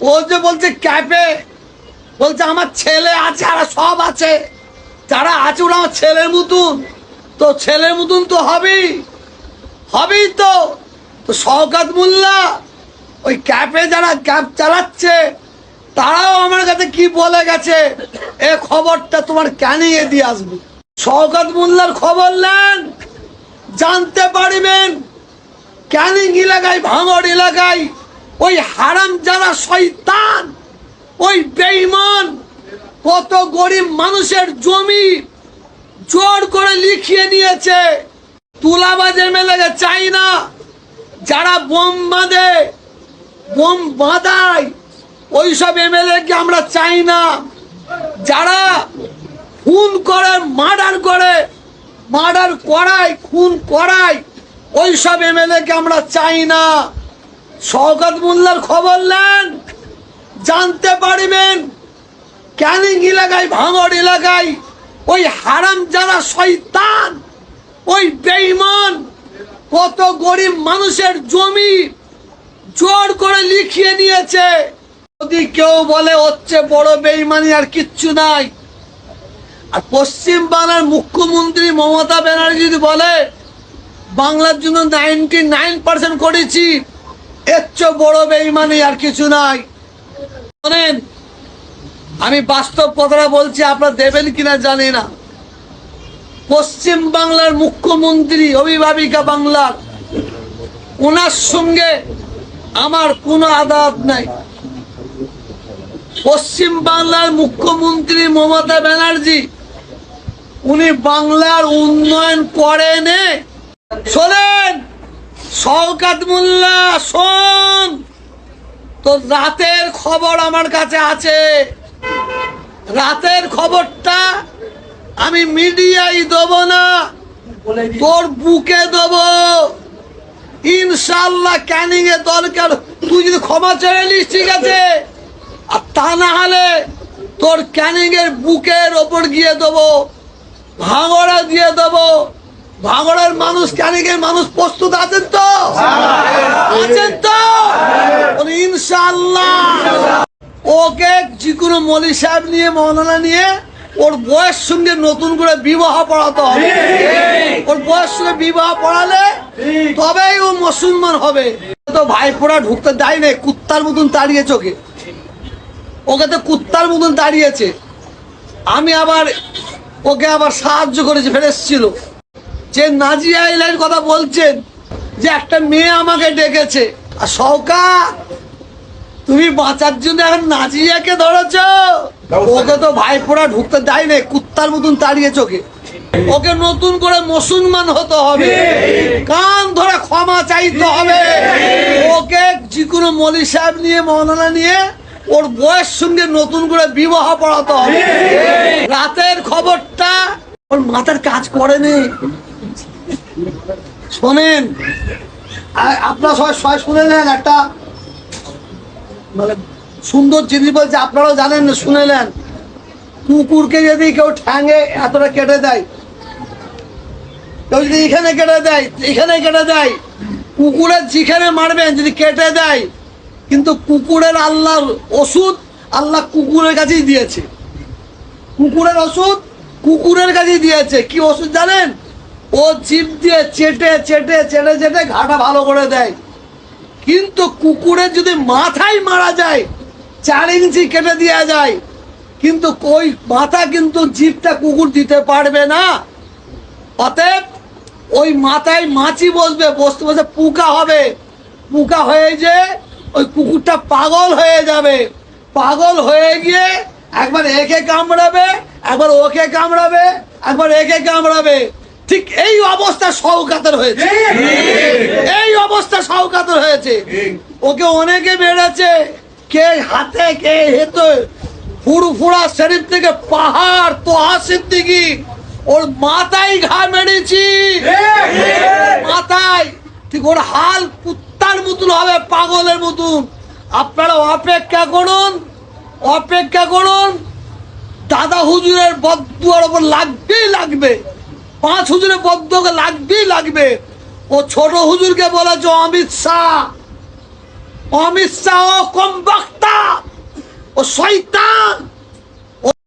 ও যে বলছে ক্যাপে বলছে আমার ছেলে আছে, আর সব আছে। যারা আছে ওরা আমার ছেলের মতন। তো ছেলের মতন তো হবেই হবেই তো। তো শওকাত মোল্লা, ওই ক্যাপে যারা ক্যাব চালাচ্ছে, তারাও আমার কাছে কি বলে গেছে? এ খবরটা তোমার ক্যানিংয়ে দিয়ে আসব? শওকাত মোল্লার খবর নেন, জানতে পারিবেন। ক্যানিং এলাকায় ভাঙড় এলাকায় ওই হারাম যারা শয়তান, ওই বেইমান কত গরিব মানুষের জমি জোর করে লিখিয়ে নিয়েছে। তুলাবাজ এমএলএ চাই না, যারা বোম বাঁধে, বোম বাঁধায়, ওইসব এমএলএ কে আমরা চাই না। যারা খুন করে, মার্ডার করে, মার্ডার করায়, খুন করায়, ওইসব এমএলএ কে আমরা চাই না। শওকত মোল্লার খবর নেন। জানতে পারিবেন, ক্যানিং এলাকায়, ভাঙড় এলাকায়, ওই হারাম যারা শয়তান, ওই বেইমান কত গরিব মানুষের জমি জোর করে লিখিয়ে নিয়েছে। যদি কেউ বলে হচ্ছে বড় বেইমানি আর কিচ্ছু নাই। আর পশ্চিম বাংলার মুখ্যমন্ত্রী মমতা ব্যানার্জি যদি বলে, বাংলার জন্য নাইনটি নাইন পার্সেন্ট করেছি। এর বড় বেইমানি আর কিছু নাই। শোনেন, আমি বাস্তব কথাটা বলছি, আপনারা দেবেন কিনা জানি না। পশ্চিম বাংলার মুখ্যমন্ত্রী, অভিভাবিকা বাংলার ওনার সঙ্গে আমার কোনো আদাত নাই। পশ্চিম বাংলার মুখ্যমন্ত্রী মমতা ব্যানার্জি, উনি বাংলার উন্নয়ন করেনে। শোনেন শওকাত মোল্লা, শোন। তো রাতের খবর আমার কাছে আছে। রাতের খবরটা আমি মিডিয়ায় দেব না, তোর বুকে দেব। ইনশাল্লাহ ক্যানিং এ দরকার। তুই যদি ক্ষমা চেয়ে নিস, ঠিক আছে? আর তা না হলে তোর ক্যানিং এর বুকের ওপর গিয়ে দেবো, ভাঙড়া দিয়ে দেবো। ভাঙড়ের মানুষ ক্যানিং এর মানুষ প্রস্তুত আছেন তো? আছেন তো? ইনশাল্লাহ ওকে যে কোনো মলি সাহেব নিয়ে মৌলানা নিয়ে, ওর বয়স সঙ্গে নতুন করে বিবাহ পড়াতে হবে। ওর বয়স সঙ্গে বিবাহ পড়ালে তবেই ও মুসলমান হবে। তো ভাইপোড়া ঢুকতে দেয় না কুত্তার মতন দাঁড়িয়ে চোখে ওকে তো কুত্তার মতন দাঁড়িয়েছে। আমি আবার ওকে আবার সাহায্য করেছি ফেরে এসছিল যে নাজিয়া আইলাইন কথা বলছেন যে একটা মেয়ে আমাকে ডেকেছে। আর সৌকা তুমি বাঁচার জন্য এখন নাজিয়াকে ধরেছ? ওকে তো ভাইপোড়া ঢুকতে দেয় না কুত্তার মতন তাড়িয়ে চোখে ওকে নতুন করে মুসলমান হতে হবে। কান ধরে ক্ষমা চাইতে হবে। ওকে যে কোনো মলি সাহেব নিয়ে মৌলানা নিয়ে ওর বয়স সঙ্গে নতুন করে বিবাহ পড়াতে হবে। রাতের খবরটা ওর মাথার কাজ করেনি। শোনেন আপনারা সবাই সবাই শুনে নেন একটা মানে সুন্দর জিনিস বলছে, আপনারাও জানেন না শুনে কুকুরকে যদি কেউ ঠ্যাঙে এতটা কেটে দেয়, কেউ যদি এখানে কেটে দেয়, এখানে কেটে দেয়, কুকুরের যেখানে মারবেন, যদি কেটে দেয়, কিন্তু কুকুরের আল্লাহর ওষুধ আল্লাহ কুকুরের কাছেই দিয়েছে। কুকুরের ওষুধ কুকুরের কাছেই দিয়েছে। কি ওষুধ জানেন? ও জিভ দিয়ে চেটে চেটে চেটে চেটে ঘাটা ভালো করে দেয়। কিন্তু কুকুরের যদি মাথায় মারা যায়, চার ইঞ্চি কেটে দেওয়া যায়, কিন্তু ওই মাথা কিন্তু জিভটা কুকুর দিতে পারবে না। অতএব ওই মাথায় মাছি বসবে, বসতে বসে পুকা হবে। পুকা হয়ে যে ওই কুকুরটা পাগল হয়ে যাবে। পাগল হয়ে গিয়ে একবার একে কামড়াবে, একবার ওকে কামড়াবে, একবার একে কামড়াবে। ঠিক এই অবস্থা সৌকাতের হয়েছে। এই অবস্থা সৌকাতের হয়েছে। ওকে অনেকে বেড়েছে কে হাতে কে হেতে। ফুরফুরা শরীর থেকে পাহাড় তো সিদ্দিকি ওর মাথায় ঘা মেরেছি। মাথায় ঠিক ওর হাল কুত্তার মতন হবে পাগলের মতন। আপনারা অপেক্ষা করুন অপেক্ষা করুন। দাদা হুজুরের বদুয়ার ওপর লাগবেই লাগবে। পাঁচ হুজুরের বদ্ধ লাগবেই লাগবে। ও ছোট হুজুরকে বলেছে, অমিত শাহ অমিত শাহ ও কম বক্তা, ও শয়তান